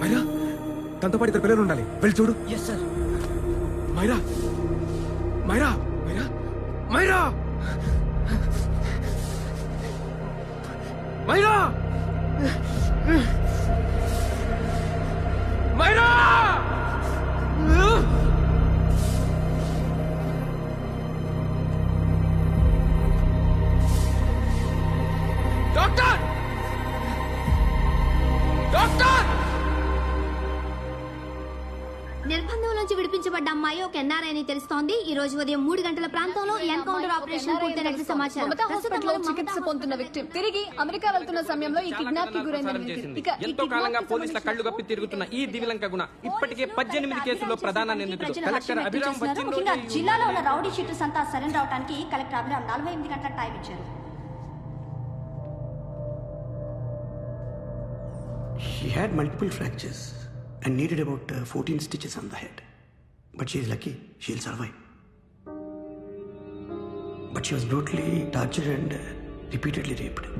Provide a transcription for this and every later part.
మైరా తనతో పాటు ఇద్దరు పిల్లలు ఉండాలి వెళ్ళి చూడు yes sir Myra Myra Myra Myra Myra NRI అని తెలుస్తోంది ఈ రోజు ఉదయం మూడు గంటల ప్రాంతంలో ఎన్కౌంటర్ ఆపరేషన్ పూర్తయినట్లు సమాచారం చికిత్స పొందుతున్న వ్యక్తి తిరిగి అమెరికా వెళ్తున్న సమయంలో ఈ కిడ్నాప్ కి ఎంతో కాలంగా పోలీసుల కళ్ళు తిరుగుతున్న ఈ దివిలంక గుణ ఇప్పటికే పద్దెనిమిది కేసుల్లో ప్రధాన జిల్లాలో ఉన్న రౌడీ షీటర్స్ అంతా సరెండర్ అవడానికి కలెక్టర్ అభిరామ్ నలభై ఎనిమిది గంటల టైం ఇచ్చారు She had multiple fractures and needed about uh, 14 stitches on the head. But she is lucky, she'll survive. But she was brutally tortured and repeatedly raped.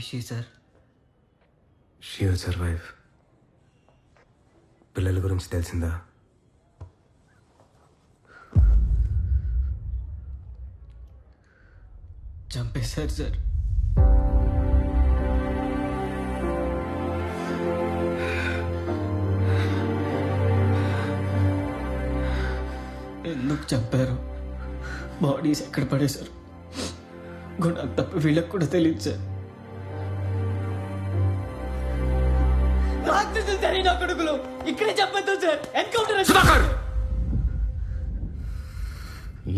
Wish sir she పిల్లల గురించి తెలిసిందా చంపేశారు sir ఎందుకు చంపారు bodies ఎక్కడ పడేశారు గుణాలు తప్ప వీళ్ళకి కూడా తెలియదు సార్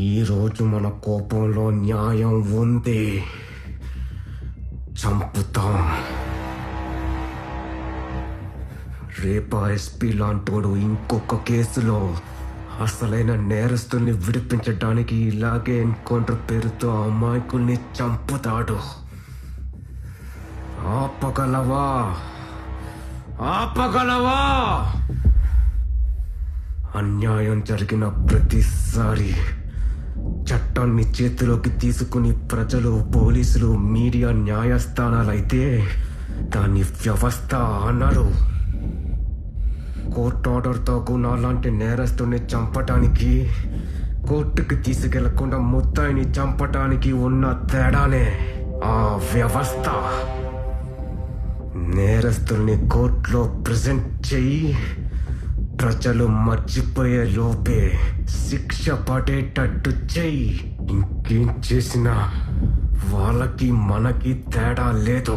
ఈ రోజు మన కోపంలో న్యాయం ఉంది చంపుతాం రేపా ఎస్పీ లాంటోడు ఇంకొక కేసులో అసలైన నేరస్తుల్ని విడిపించడానికి ఇలాగే ఎన్కౌంటర్ పేరుతో అమాయకుల్ని చంపుతాడు ఆపగలవా ఆపగలవా అన్యాయం జరిగిన ప్రతిసారి చట్టాన్ని చేతిలోకి తీసుకుని ప్రజలు పోలీసులు మీడియా న్యాయస్థానాలైతే దాని వ్యవస్థ అనరు కోర్ట్ ఆర్డర్తో లాంటి నేరస్తుని చంపటానికి కోర్టుకి తీసుకెళ్లకుండా ముత్తాయిని చంపటానికి ఉన్న తేడానే ఆ వ్యవస్థ నేరస్తుల్ని కోర్టులో ప్రజెంట్ చెయ్యి ప్రజలు మర్చిపోయే లోపే శిక్ష పడేటట్టు చెయ్యి ఇంకేం చేసినా వాళ్ళకి మనకి తేడా లేదు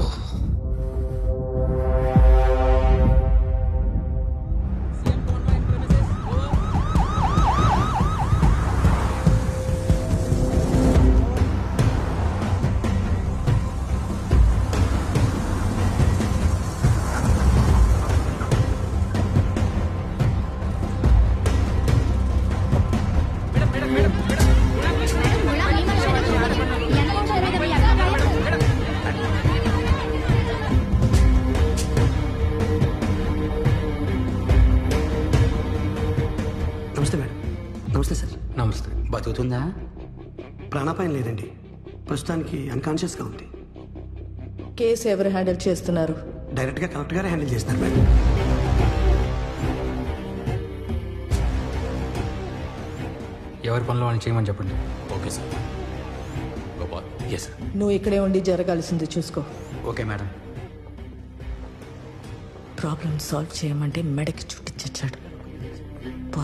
లేదండి ప్రస్తుతానికి అన్కాన్షియస్గా ఉంది కేసు ఎవరు హ్యాండిల్ చేస్తున్నారు డైరెక్ట్గా కలెక్టర్ గారు హ్యాండిల్ చేస్తారు మేడం ఎవరి పనులు వాళ్ళు చేయమని చెప్పండి okay sir Gopal yes sir నువ్వు ఇక్కడే ఉండి జరగాల్సింది చూసుకో ఓకే మేడం ప్రాబ్లం సాల్వ్ చేయమంటే మెడకి చుట్టి చచ్చాడు పో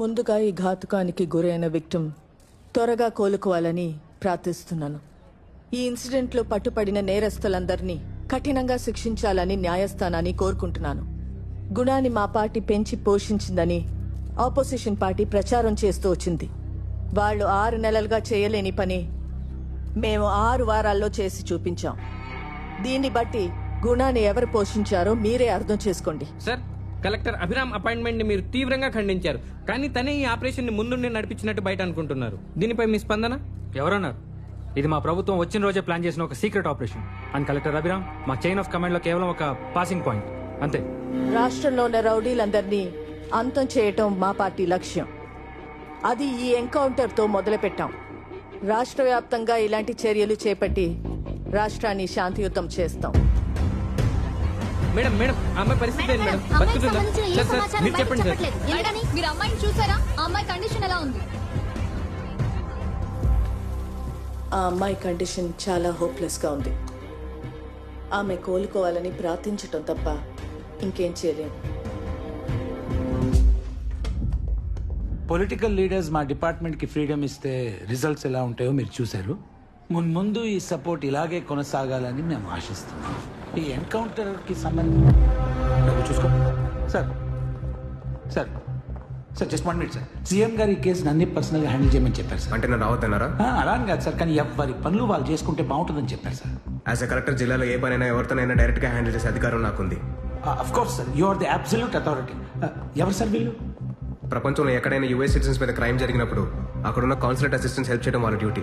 ముందుగా ఈ ఘాతుకానికి గురైన విక్టిం త్వరగా కోలుకోవాలని ప్రార్థిస్తున్నాను ఈ ఇన్సిడెంట్లో పట్టుపడిన నేరస్తులందరినీ కఠినంగా శిక్షించాలని న్యాయస్థానాన్ని కోరుకుంటున్నాను గుణాన్ని మా పార్టీ పెంచి పోషించిందని ఆపోజిషన్ పార్టీ ప్రచారం చేస్తూ వచ్చింది వాళ్ళు ఆరు నెలలుగా చేయలేని పని మేము ఆరు వారాల్లో చేసి చూపించాం దీన్ని బట్టి గుణాన్ని ఎవరు పోషించారో మీరే అర్థం చేసుకోండి సార్ కలెక్టర్ అభిరామ్ అపాయింట్మెంట్ ని మీరు తీవ్రంగా ఖండించారు కానీ తనే ఈ ఆపరేషన్ ని ముందుండి నడిపించినట్టు బయట అనుకుంటున్నారు దీనిపై మీ స్పందన ఎవరన్నారు ఇది మా ప్రభుత్వం వచ్చిన రోజే ప్లాన్ చేసిన ఒక secret operation and collector Abhiram మా చైన్ ఆఫ్ కమాండ్ లో కేవలం ఒక పాసింగ్ పాయింట్ అంతే రాష్ట్రంలో ఉన్న రౌడీలందరినీ అంతం చేయటం మా పార్టీ లక్ష్యం అది ఈ ఎన్కౌంటర్తో మొదలుపెట్టాం రాష్ట్ర వ్యాప్తంగా ఇలాంటి చర్యలు చేపట్టి రాష్ట్రాన్ని శాంతియుతం చేస్తాం మేడం మేడం అమ్మాయి పరిస్థితి ఏంటి మేడం బతుకుతుందా సార్ సార్ మీరు చెప్పండి సార్ మీరు అమ్మాయిని చూసారా అమ్మాయి కండిషన్ ఎలా ఉంది ఆ అమ్మాయి కండిషన్ చాలా హోప్లెస్గా ఉంది ఆమె కోలుకోవాలని ప్రార్థించటం తప్ప ఇంకేం చేయలేం పొలిటికల్ లీడర్స్ మా డిపార్ట్మెంట్కి ఫ్రీడమ్ ఇస్తే రిజల్ట్స్ ఎలా ఉంటాయో మీరు చూశారు మున్ముందు ఈ సపోర్ట్ ఇలాగే కొనసాగాలని మేము ఆశిస్తున్నాం ఈ ఎన్కౌంటర్కి సంబంధించి చూసుకో sir sir sir just one minute sir CM garu ఈ కేసు నన్ను పర్సనల్గా హ్యాండిల్ చేయమని చెప్పారు సార్ అంటే నేను రావద్దన్నారా అలా అని కాదు సార్ కానీ ఎవరి పనులు వాళ్ళు చేసుకుంటే బాగుంటుందని చెప్పారు సార్ యాజ్ ఎ కలెక్టర్ జిల్లాలో ఏ పనైనా ఎవరితోనైనా డైరెక్ట్గా హ్యాండిల్ చేసే అధికారం నాకుంది of course sir you are the absolute authority ఎవరు సార్ వీళ్ళు ప్రపంచంలో ఎక్కడైనా యుఎస్ సిటిజన్స్ మీద క్రైమ్ జరిగినప్పుడు అక్కడున్న కాన్సులేట్ అసిస్టెంట్స్ హెల్ప్ చేయడం వాళ్ళ డ్యూటీ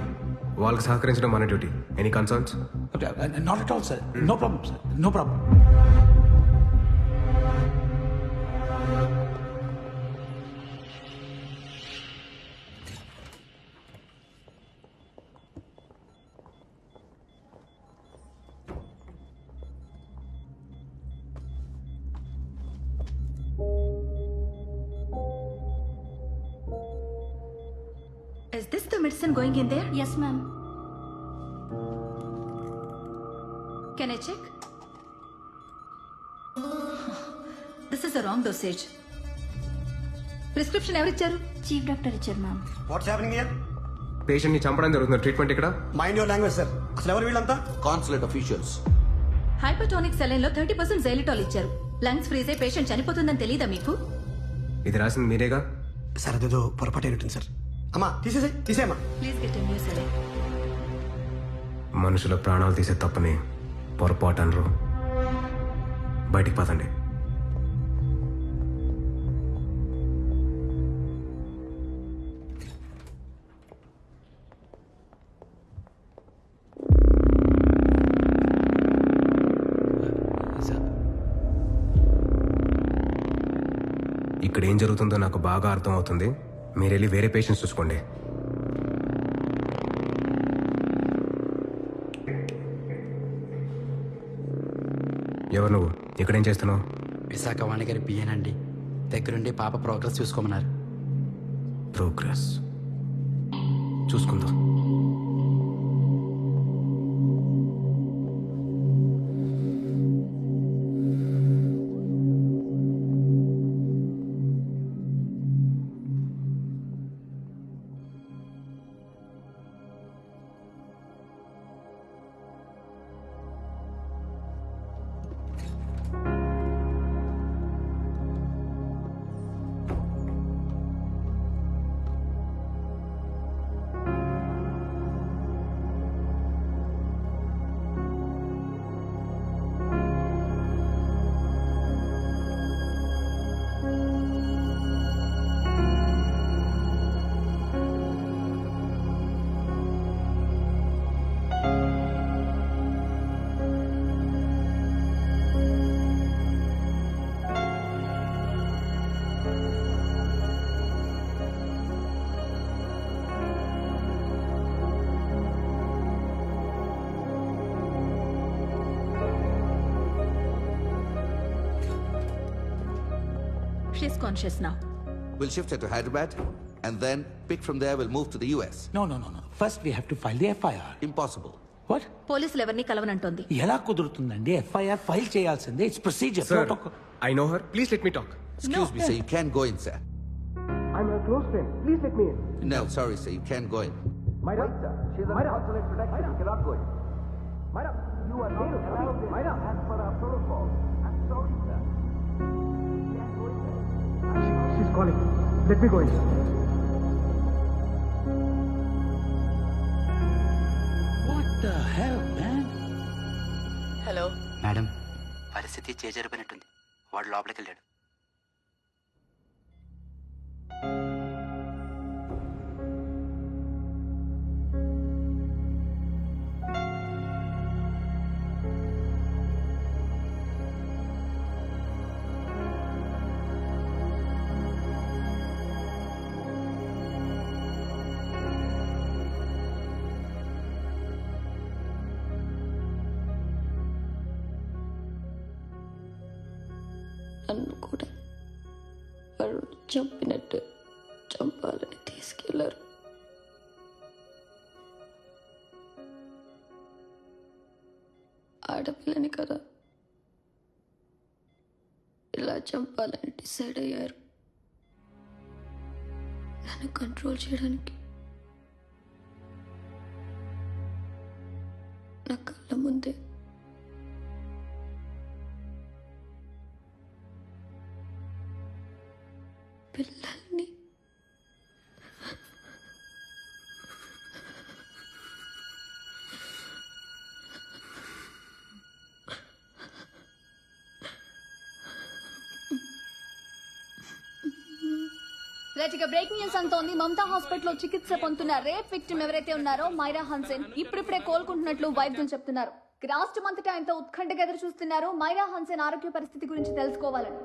వాళ్ళకి సహకరించడం మన duty any concerns not at all sir no problem sir no problem medicine going in there? Yes, ma'am. Can I check? This is a wrong dosage. Prescription ఎవరిచ్చారు chief doctor ఇచ్చారు ma'am what's happening here patient ని చంపడం జరుగుతుంది treatment ఇక్కడ mind your language sir అసలు ఎవరు వీళ్ళంతా consulate officials hypertonic saline లో థర్టీ పర్సెంట్ జైలిటాల్ ఇచ్చారు లంగ్స్ ఫ్రీజ్ అయి పేషెంట్ చనిపోతుందని తెలియదా మీకు ఇది రాసింది మీరేగా సార్ అదేదో పొరపాటు ఉంటుంది సార్ అమ్మా తీసేసే తీసేయమ్మా ప్లీజ్ గెట్ మనుషుల ప్రాణాలు తీసే తప్పని పొరపాటు అనరు బయటికి పదండి ఇక్కడ ఏం జరుగుతుందో నాకు బాగా అర్థమవుతుంది మీరు వెళ్ళి వేరే పేషెంట్స్ చూసుకోండి ఎవరు నువ్వు ఇక్కడేం చేస్తున్నావు విశాఖ వాణి గారి బియ్యన్ అండి దగ్గరుండి పాప ప్రోగ్రెస్ చూసుకోమన్నారు ప్రోగ్రెస్ చూసుకుందాం షీస్ కాన్షియస్ నా We'll shift her to Hyderabad and then pick from there we'll move to the US. No no no no first we have to file the FIR Impossible. What పోలీసులు ఎవరిని కలవనంటోంది ఎలా కుదురుతుందండి FIR file చేయాల్సిందే it's procedure sir I know her please let me talk Excuse me, sir. You can't go in, sir. I'm a close friend. Please let me in. No, sorry, sir. You can't go in. Myra, sir. She's under consulate protection. You cannot go in. Myra, you are not allowed in. Myra, as per our protocol. I'm sorry, sir. She's calling. Let me go in. What the hell, man? Hello madam పరిస్థితి చేజరిపోయినట్టుంది వాడు లోపలికి వెళ్ళాడు చంపినట్టు చంపాలని తీసుకెళ్లారు ఆడపిల్లని కదా ఇలా చంపాలని డిసైడ్ అయ్యారు నన్ను కంట్రోల్ చేయడానికి నా కళ్ళ ముందే ఇక బ్రేక్ న్యూస్ అంతోంది మమతా హాస్పిటల్లో చికిత్స పొందుతున్న రేప్ విక్టిమ్ ఎవరైతే ఉన్నారో మైరా హన్సేన్ ఇప్పుడిప్పుడే కోలుకుంటున్నట్లు వైద్యులు చెప్తున్నారు రాష్ట్ర రాష్ట్రమంతటా ఆయనతో ఉత్కంఠగా ఎదురు చూస్తున్నారు మైరా హన్సేన్ ఆరోగ్య పరిస్థితి గురించి తెలుసుకోవాలని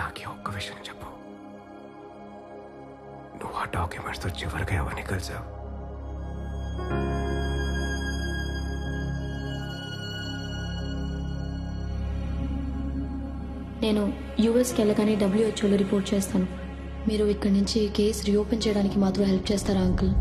నాకే ఒక్క విషయం చెప్పు నువ్వు ఆ డాక్యుమెంట్స్తో చివరిగా ఎవరిని కలిసావు నేను యూఎస్కి వెళ్ళగానే డబ్ల్యూహెచ్ఓలో రిపోర్ట్ చేస్తాను మీరు ఇక్కడి నుంచి కేసు రీఓపెన్ చేయడానికి మాత్రం హెల్ప్ చేస్తారా అంకుల్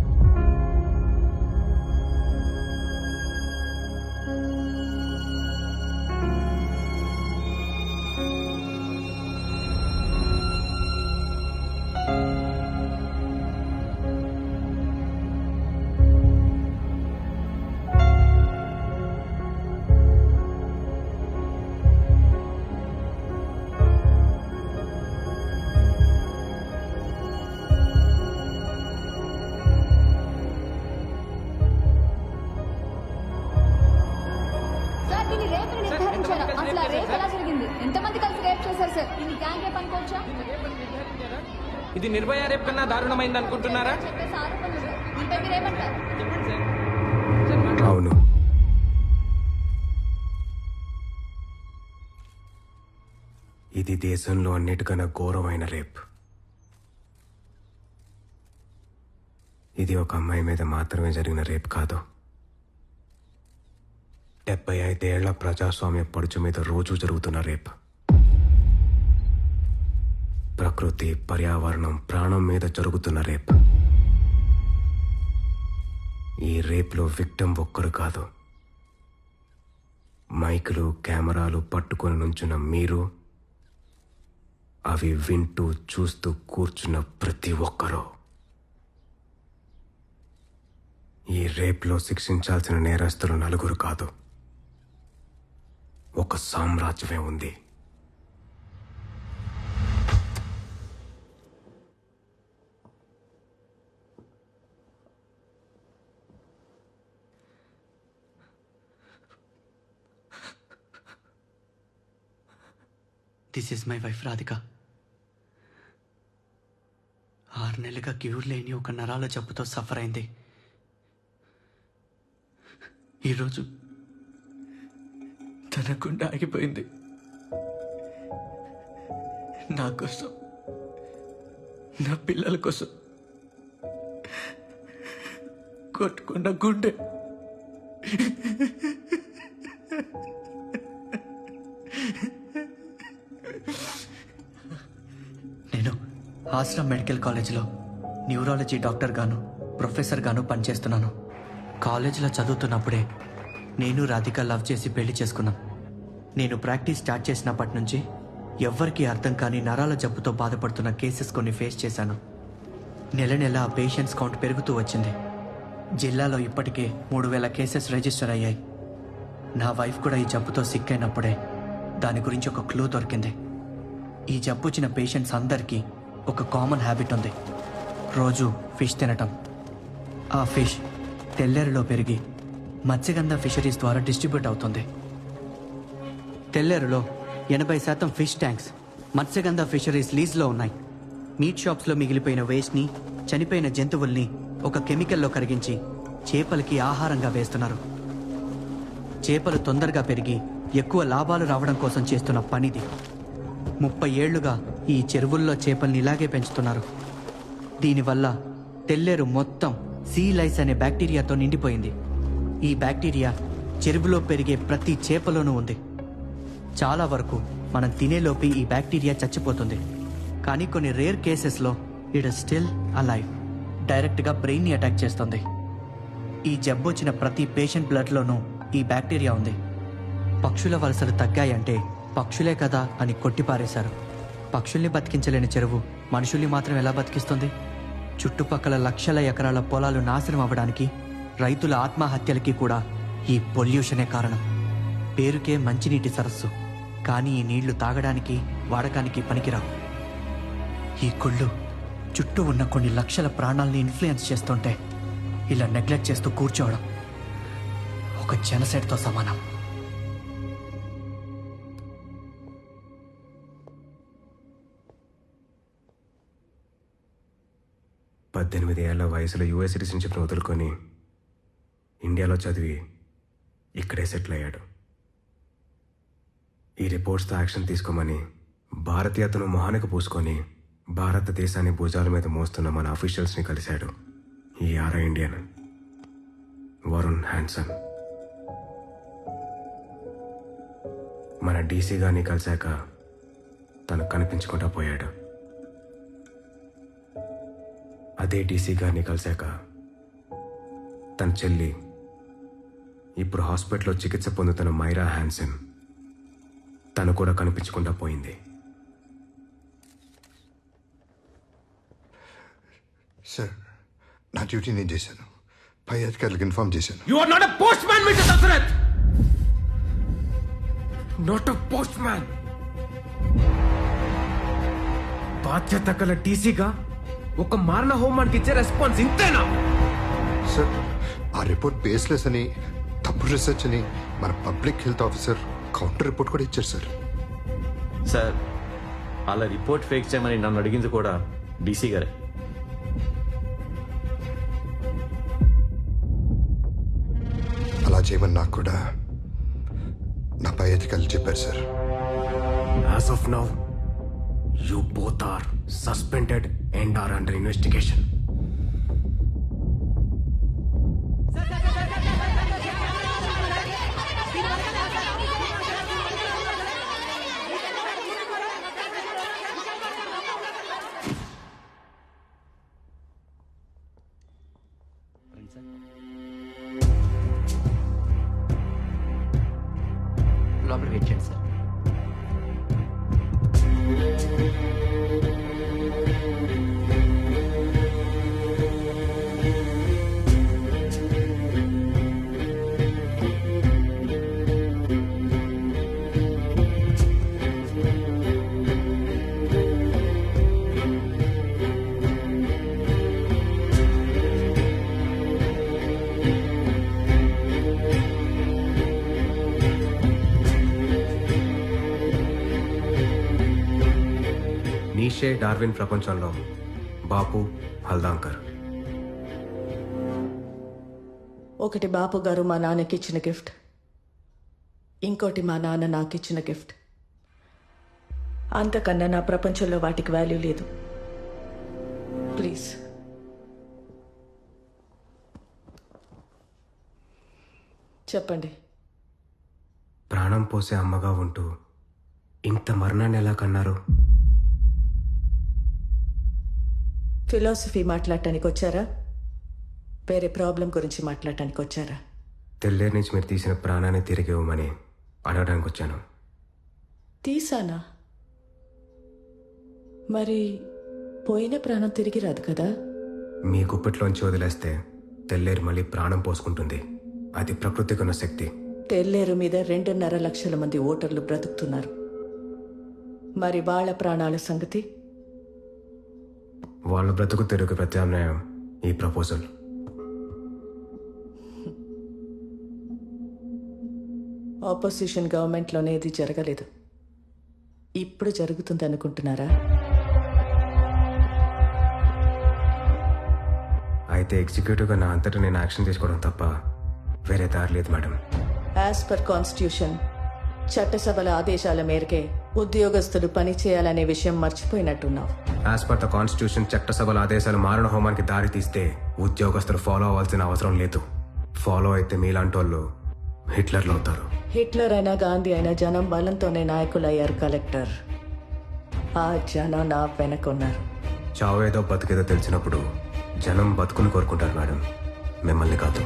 నిర్భయ రేపు కన్నా దారుణమైంది అనుకుంటున్నారా అవును ఇది దేశంలో అన్నిటికన్నా ఘోరమైన రేప్ ఇది ఒక అమ్మాయి మీద మాత్రమే జరిగిన రేప్ కాదు డెబ్బై ఐదేళ్ల ప్రజాస్వామ్య పడుచు మీద రోజు జరుగుతున్న రేపు ప్రకృతి పర్యావరణం ప్రాణం మీద జరుగుతున్న రేప్ ఈ రేప్లో విక్టం ఒక్కరు కాదు మైకులు కెమెరాలు పట్టుకొని నుంచున్న మీరు అవి వింటూ చూస్తూ కూర్చున్న ప్రతి ఒక్కరూ ఈ రేప్లో శిక్షించాల్సిన నేరస్తులు నలుగురు కాదు ఒక సామ్రాజ్యమే ఉంది this is my wife Radhika ఆరు నెలలుగా క్యూర్ లేని ఒక నరాల జబ్బుతో సఫర్ అయింది ఈరోజు తన గుండె ఆగిపోయింది నా కోసం నా పిల్లల కోసం కొట్టుకున్న గుండె ఆశ్రమ్ మెడికల్ కాలేజ్లో న్యూరాలజీ డాక్టర్ గాను ప్రొఫెసర్ గాను పనిచేస్తున్నాను కాలేజీలో చదువుతున్నప్పుడే నేను రాధిక లవ్ చేసి పెళ్లి చేసుకున్నాం నేను ప్రాక్టీస్ స్టార్ట్ చేసినప్పటి నుంచి ఎవ్వరికీ అర్థం కాని నరాల జబ్బుతో బాధపడుతున్న కేసెస్ కొన్ని ఫేస్ చేశాను నెల నెల పేషెంట్స్ కౌంట్ పెరుగుతూ వచ్చింది జిల్లాలో ఇప్పటికే మూడు వేల కేసెస్ రిజిస్టర్ అయ్యాయి నా వైఫ్ కూడా ఈ జబ్బుతో సిక్ అయినప్పుడే దాని గురించి ఒక క్లూ దొరికింది ఈ జబ్బు వచ్చిన పేషెంట్స్ అందరికీ ఒక కామన్ హ్యాబిట్ ఉంది రోజు ఫిష్ తినటం ఆ ఫిష్ తెల్లేరులో పెరిగి మత్స్యగంధ ఫిషరీస్ ద్వారా డిస్ట్రిబ్యూట్ అవుతుంది తెల్లేరులో ఎనభై శాతం ఫిష్ ట్యాంక్స్ మత్స్యగంధ ఫిషరీస్ లీజ్లో ఉన్నాయి మీట్ షాప్స్లో మిగిలిపోయిన వేస్ట్ని చనిపోయిన జంతువుల్ని ఒక కెమికల్లో కరిగించి చేపలకి ఆహారంగా వేస్తున్నారు చేపలు తొందరగా పెరిగి ఎక్కువ లాభాలు రావడం కోసం చేస్తున్న పనిది ముప్పై ఏళ్లుగా ఈ చెరువుల్లో చేపల్ని ఇలాగే పెంచుతున్నారు దీనివల్ల తెల్లేరు మొత్తం సీ లైస్ అనే బ్యాక్టీరియాతో నిండిపోయింది ఈ బ్యాక్టీరియా చెరువులో పెరిగే ప్రతి చేపలోనూ ఉంది చాలా వరకు మనం తినేలోపి ఈ బ్యాక్టీరియా చచ్చిపోతుంది కానీ కొన్ని రేర్ కేసెస్లో ఇట్ స్టిల్ అలైవ్ డైరెక్ట్గా బ్రెయిన్ని అటాక్ చేస్తుంది ఈ జబ్బు వచ్చిన ప్రతి పేషెంట్ బ్లడ్లోనూ ఈ బ్యాక్టీరియా ఉంది పక్షుల వలసలు తగ్గాయంటే పక్షులే కదా అని కొట్టిపారేశారు పక్షుల్ని బతికించలేని చెరువు మనుషుల్ని మాత్రం ఎలా బతికిస్తుంది చుట్టుపక్కల లక్షల ఎకరాల పొలాలు నాశనం అవ్వడానికి రైతుల ఆత్మహత్యలకి కూడా ఈ పొల్యూషనే కారణం పేరుకే మంచినీటి సరస్సు కానీ ఈ నీళ్లు తాగడానికి వాడకానికి పనికిరావు ఈ కొళ్ళు చుట్టూ ఉన్న కొన్ని లక్షల ప్రాణాలని ఇన్ఫ్లుయెన్స్ చేస్తుంటే ఇలా నెగ్లెక్ట్ చేస్తూ కూర్చోవడం ఒక జనసైడ్తో సమానం పద్దెనిమిది ఏళ్ల వయసులో యూఎస్ సిటిజన్షిప్ను వదులుకొని ఇండియాలో చదివి ఇక్కడే సెటిల్ అయ్యాడు ఈ రిపోర్ట్స్తో యాక్షన్ తీసుకోమని భారతీయతను మొహానికి పూసుకొని భారతదేశాన్ని భుజాల మీద మోస్తున్న మన అఫీషియల్స్ని కలిశాడు ఈ ఆర్ఐ ఇండియన్ వరుణ్ హ్యాన్సన్ మన డీసీ గారిని కలిశాక తను కనిపించకుండా పోయాడు అదే డీసీ గారిని కలిశాక తన చెల్లి ఇప్పుడు హాస్పిటల్లో చికిత్స పొందుతున్న మైరా హ్యాన్సన్ తను కూడా కనిపించకుండా పోయింది సార్ నా డ్యూటీ నేను చేశాను పై అధికారులకు ఇన్ఫార్మ్ చేశాను you are not a postman mister Dasharath not a postman బాధ్యత గల టీసీగా ఒక మారణ హోమానికి ఇచ్చే రెస్పాన్స్ ఇంతేనా సార్ ఆ రిపోర్ట్ బేస్లెస్ అని తప్పు రీసెర్చ్ అని మన public health officer counter report కూడా ఇచ్చారు సార్ సార్ అలా రిపోర్ట్ ఫేక్ చేయమని నన్ను అడిగింది కూడా డీసీ గారే అలా చేయమని నాకు కూడా నా పై అధికారులు చెప్పారు sir as of now You both are suspended and are under investigation. Darwin ప్రపంచంలో బాపు హల్దాంకర్ ఒకటి బాపు గారు మా నాన్నకి ఇచ్చిన గిఫ్ట్ ఇంకోటి మా నాన్న నాకు ఇచ్చిన గిఫ్ట్ అంతకన్నా నా ప్రపంచంలో వాటికి వాల్యూ లేదు ప్లీజ్ చెప్పండి ప్రాణం పోసే అమ్మగా ఉంటూ ఇంత మరణాన్ని ఎలా కన్నారు ఫిలాసఫీ మాట్లాడటానికి వచ్చారా వేరే ప్రాబ్లం గురించి మాట్లాడటానికి వచ్చారా తెల్లేరు నుంచి మీరు తీసిన ప్రాణాన్ని తిరిగి ఇవ్వమని అడగడానికి వచ్చాను తీసానా మరి పోయిన ప్రాణం తిరిగి రాదు కదా మీ గుప్పట్లోంచి వదిలేస్తే తెల్లేరు మళ్ళీ ప్రాణం పోసుకుంటుంది అది ప్రకృతికి ఉన్న శక్తి తెల్లేరు మీద రెండున్నర లక్షల మంది ఓటర్లు బ్రతుకుతున్నారు మరి వాళ్ళ ప్రాణాల సంగతి వాళ్ళ బ్రతుకు తెరుగు ప్రత్యామ్నాయం ఈ ప్రపోజల్ ఆపోజిషన్ గవర్నమెంట్లోనే ఇది జరగలేదు ఇప్పుడు జరుగుతుంది అనుకుంటున్నారా అయితే ఎగ్జిక్యూటివ్గా నా అంతటా నేను యాక్షన్ తీసుకోవడం తప్ప వేరే దారి లేదు మేడం యాజ్ పర్ కాన్స్టిట్యూషన్ చట్టసభల ఆదేశాల మేరకే ఉద్యోగస్తులు పని చేయాలనే విషయం మర్చిపోయినట్టున్నావు యాజ్ పర్ ద కాన్స్టిట్యూషన్ చట్టసభల ఆదేశాలు మారణ హోమానికి దారి తీస్తే ఉద్యోగస్తులు ఫాలో అవ్వాల్సిన అవసరం లేదు ఫాలో అయితే మీలాంటోళ్ళు హిట్లర్లు అవుతారు హిట్లర్ అయినా గాంధీ అయినా జనం బలంతోనే అయ్యారు కలెక్టర్ ఆ జనం నా వెనకున్నారు చావేదో బతికేదో తెలిసినప్పుడు జనం బతుకుని కోరుకుంటారు మేడం మిమ్మల్ని కాదు